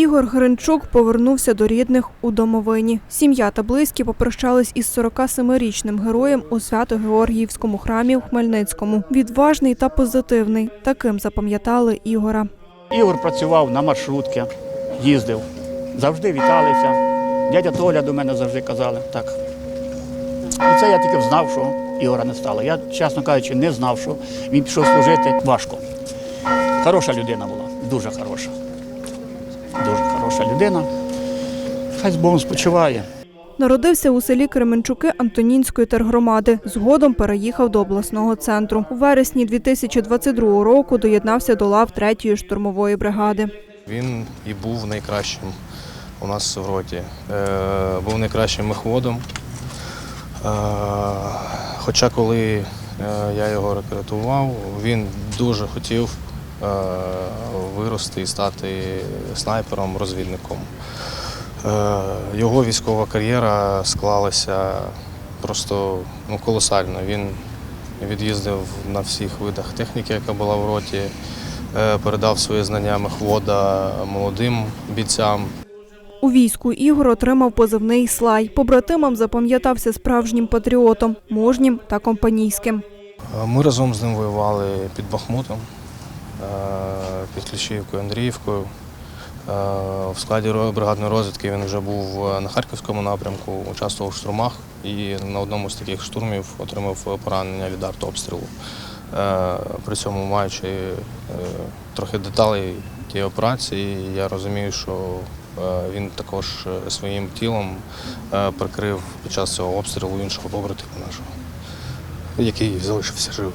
Ігор Гринчук повернувся до рідних у домовині. Сім'я та близькі попрощались із 47-річним героєм у Свято-Георгіївському храмі в Хмельницькому. Відважний та позитивний. Таким запам'ятали Ігора. Ігор працював на маршрутці, їздив, завжди віталися. Дядя Толя до мене завжди казали. Так. І це я тільки знав, що Ігора не стало. Я, чесно кажучи, не знав, що він пішов служити важко. Хороша людина була, дуже хороша. Хороша людина. Хай з Богом спочиває. Народився у селі Кременчуки Антонінської тергромади. Згодом переїхав до обласного центру. У вересні 2022 року доєднався до лав 3-ї штурмової бригади. Він і був найкращим у нас в роті. Е, був найкращим мехводом. Е, хоча коли е, я його рекрутував, він дуже хотів вирости і стати снайпером, розвідником. Е, його військова кар'єра склалася просто ну, колосально. Він від'їздив на всіх видах техніки, яка була в роті, е, передав свої знання мехвода молодим бійцям. У війську Ігор отримав позивний Слай. Побратимам запам'ятався справжнім патріотом, мужнім та компанійським. Е, Ми разом з ним воювали під Бахмутом, е, під Кліщівкою, Андріївкою. Е, В складі бригадної розвідки він вже був е, на Харківському напрямку, участвував в штурмах і на одному з таких штурмів отримав поранення від артобстрілу. Е, При цьому маючи е, трохи деталей тієї операції, я розумію, що е, він також е, своїм тілом е, прикрив під час цього обстрілу іншого побратима нашого який залишився живим.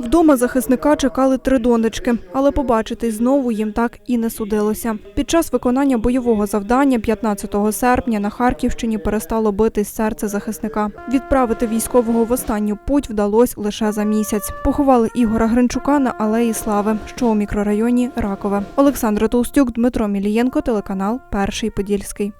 Вдома захисника чекали три донечки, але побачитись знову їм так і не судилося. Під час виконання бойового завдання 15 серпня на Харківщині перестало битись серце захисника. Відправити військового в останню путь вдалося лише за місяць. Поховали Ігора Гринчука на Алеї Слави, що у мікрорайоні Ракове. Олександра Толстюк, Дмитро Мілієнко, телеканал Перший Подільський.